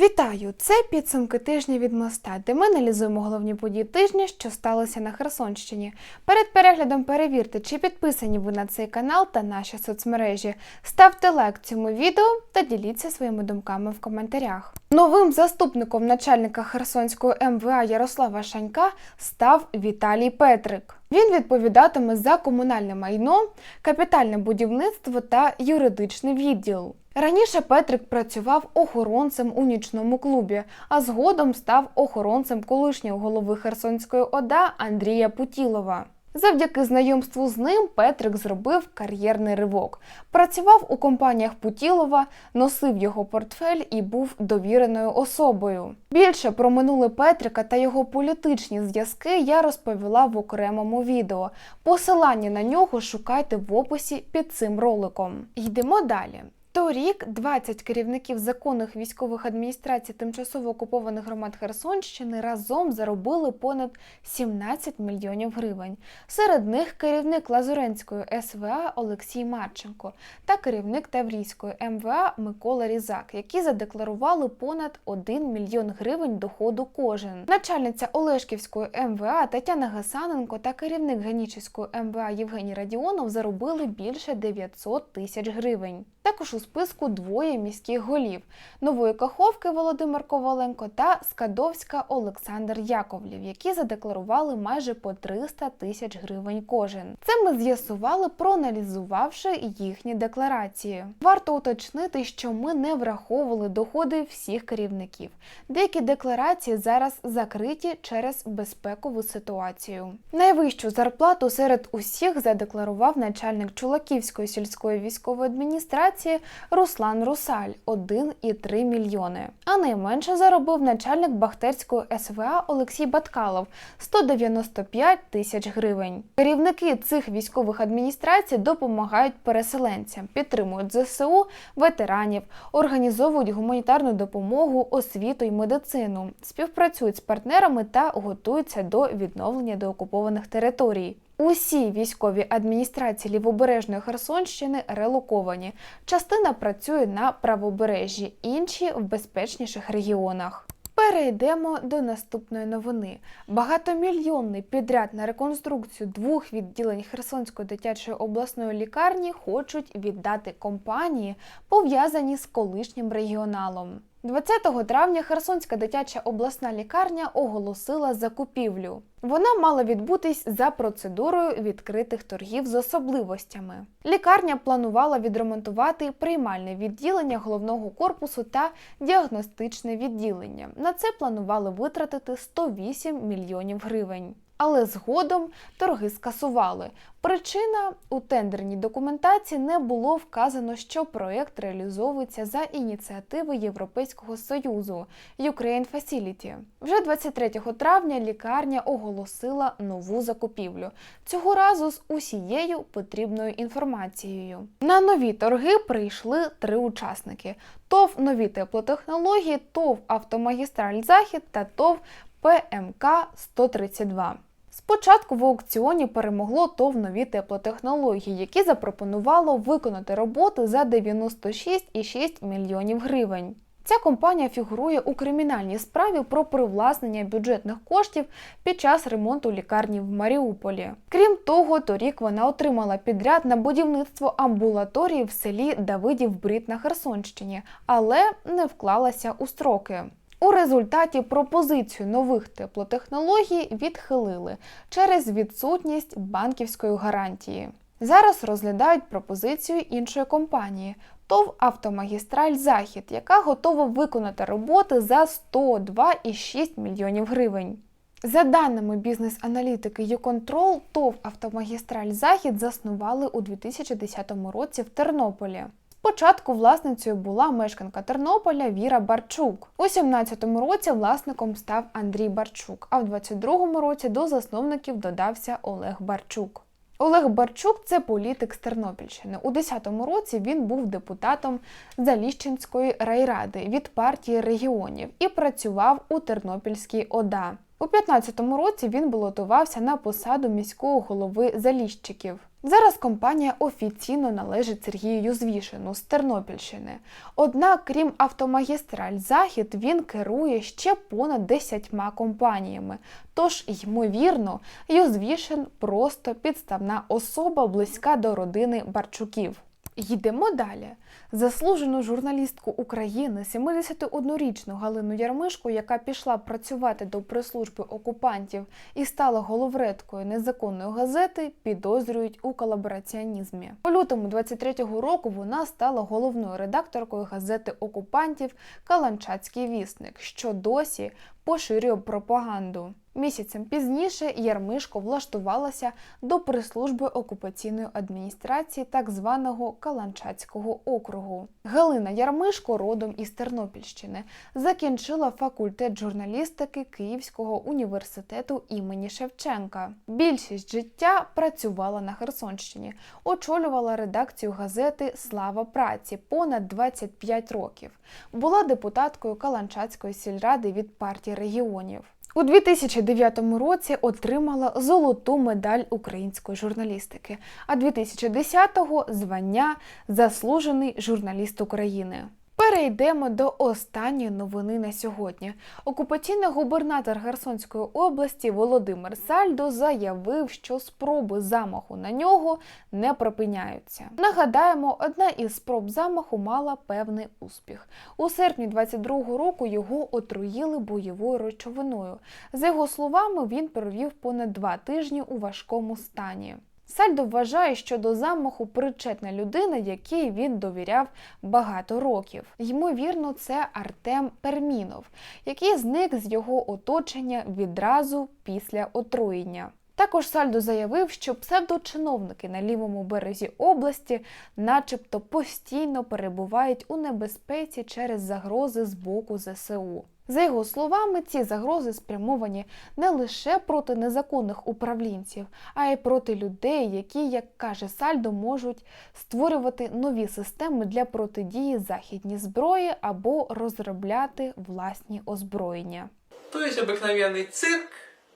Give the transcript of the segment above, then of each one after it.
Вітаю! Це підсумки тижня від моста, де ми аналізуємо головні події тижня, що сталося на Херсонщині. Перед переглядом перевірте, чи підписані ви на цей канал та наші соцмережі. Ставте лайк цьому відео та діліться своїми думками в коментарях. Новим заступником начальника Херсонської МВА Ярослава Шанька став Віталій Петрик. Він відповідатиме за комунальне майно, капітальне будівництво та юридичний відділ. Раніше Петрик працював охоронцем у нічному клубі, а згодом став охоронцем колишнього голови Херсонської ОДА Андрія Путілова. Завдяки знайомству з ним Петрик зробив кар'єрний ривок. Працював у компаніях Путілова, носив його портфель і був довіреною особою. Більше про минуле Петрика та його політичні зв'язки я розповіла в окремому відео. Посилання на нього шукайте в описі під цим роликом. Йдемо далі. Торік 20 керівників законних військових адміністрацій тимчасово окупованих громад Херсонщини разом заробили понад 17 мільйонів гривень. Серед них керівник Лазуренської СВА Олексій Марченко та керівник Таврійської МВА Микола Різак, які задекларували понад 1 мільйон гривень доходу кожен. Начальниця Олешківської МВА Тетяна Гасаненко та керівник Генічеської МВА Євгеній Радіонов заробили більше 900 тисяч гривень. Також у списку двоє міських голів Нової Каховки Володимир Коваленко та Скадовська Олександр Яковлів, які задекларували майже по 300 тисяч гривень кожен. Це ми з'ясували, проаналізувавши їхні декларації. Варто уточнити, що ми не враховували доходи всіх керівників. Деякі декларації зараз закриті через безпекову ситуацію. Найвищу зарплату серед усіх задекларував начальник Чулаківської сільської військової адміністрації Руслан Русаль 1,3 мільйони. А найменше заробив начальник Бахтерської СВА Олексій Баткалов 195 тисяч гривень. Керівники цих військових адміністрацій допомагають переселенцям, підтримують ЗСУ, ветеранів, організовують гуманітарну допомогу, освіту і медицину, співпрацюють з партнерами та готуються до відновлення деокупованих територій. Усі військові адміністрації лівобережної Херсонщини релоковані. Частина працює на правобережжі, інші в безпечніших регіонах. Перейдемо до наступної новини. Багатомільйонний підряд на реконструкцію двох відділень Херсонської дитячої обласної лікарні хочуть віддати компанії, пов'язані з колишнім регіоналом. 20 травня Херсонська дитяча обласна лікарня оголосила закупівлю. Вона мала відбутись за процедурою відкритих торгів з особливостями. Лікарня планувала відремонтувати приймальне відділення головного корпусу та діагностичне відділення. На це планували витратити 108 мільйонів гривень. Але згодом торги скасували. Причина у тендерній документації не було вказано, що проект реалізовується за ініціативи Європейського союзу Ukraine Facility. Вже 23 травня лікарня оголосила нову закупівлю. Цього разу з усією потрібною інформацією. На нові торги прийшли три учасники: ТОВ нові теплотехнології, ТОВ Автомагістраль Захід та ТОВ ПМК 132. Спочатку в аукціоні перемогло ТОВ нові теплотехнології, які запропонувало виконати роботи за 96,6 мільйонів гривень. Ця компанія фігурує у кримінальній справі про привласнення бюджетних коштів під час ремонту лікарні в Маріуполі. Крім того, торік вона отримала підряд на будівництво амбулаторії в селі Давидів Брід на Херсонщині, але не вклалася у строки. У результаті пропозицію нових теплотехнологій відхилили через відсутність банківської гарантії. Зараз розглядають пропозицію іншої компанії ТОВ Автомагістраль Захід, яка готова виконати роботи за 102,6 мільйонів гривень. За даними бізнес-аналітики YouControl, ТОВ Автомагістраль Захід заснували у 2010 році в Тернополі. Спочатку власницею була мешканка Тернополя Віра Барчук. У 17-му році власником став Андрій Барчук, а в 22-му році до засновників додався Олег Барчук. Олег Барчук це політик з Тернопільщини. У 10-му році він був депутатом Заліщенської райради від партії регіонів і працював у Тернопільській ОДА. У 15-му році він балотувався на посаду міського голови Заліщиків. Зараз компанія офіційно належить Сергію Юзвішину з Тернопільщини. Однак, крім автомагістраль Захід, він керує ще понад 10 компаніями. Тож, ймовірно, Юзвішин просто підставна особа близька до родини Барчуків. Йдемо далі. Заслужену журналістку України, 71-річну Галину Ярмишку, яка пішла працювати до прес-служби окупантів і стала головредкою незаконної газети, підозрюють у колабораціонізмі. У лютому 23-го року вона стала головною редакторкою газети окупантів Каланчацький вісник, що досі поширює пропаганду. Місяцем пізніше Ярмишко влаштувалася до прес-служби окупаційної адміністрації так званого Каланчацького округу. Галина Ярмишко, родом із Тернопільщини, закінчила факультет журналістики Київського університету імені Шевченка. Більшість життя працювала на Херсонщині, очолювала редакцію газети Слава праці понад 25 років. Була депутаткою Каланчацької сільради від партії регіонів. У 2009 році отримала золоту медаль української журналістики, а 2010-го звання Заслужений журналіст України. Перейдемо до останньої новини на сьогодні. Окупаційний губернатор Херсонської області Володимир Сальдо заявив, що спроби замаху на нього не припиняються. Нагадаємо, одна із спроб замаху мала певний успіх. У серпні 22-го року його отруїли бойовою речовиною. За його словами, він провів понад два тижні у важкому стані. Сальдо вважає, що до замаху причетна людина, якій він довіряв багато років. Ймовірно, це Артем Пермінов, який зник з його оточення відразу після отруєння. Також Сальдо заявив, що псевдочиновники на лівому березі області, начебто, постійно перебувають у небезпеці через загрози з боку ЗСУ. За його словами, ці загрози спрямовані не лише проти незаконних управлінців, а й проти людей, які, як каже Сальдо, можуть створювати нові системи для протидії західній зброї або розробляти власні озброєння. То есть обыкновенный цирк,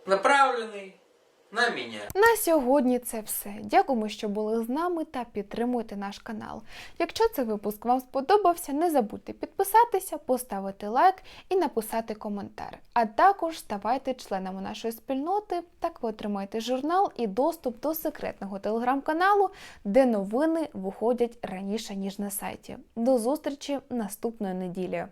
направленный на меня. На сьогодні це все. Дякуємо, що були з нами та підтримуйте наш канал. Якщо цей випуск вам сподобався, не забудьте підписатися, поставити лайк і написати коментар. А також ставайте членами нашої спільноти. Так ви отримаєте журнал і доступ до секретного телеграм-каналу, де новини виходять раніше ніж на сайті. До зустрічі наступної неділі.